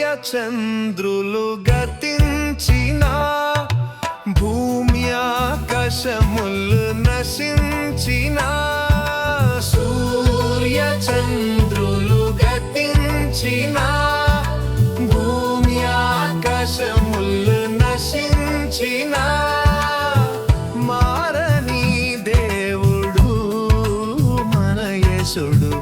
సూర్యచంద్రులు గతించిన భూమి ఆకాశములు నశించిన సూర్యచంద్రులు గతించిన భూమి ఆకాశములు నశించిన మారని దేవుడు మన యశుడు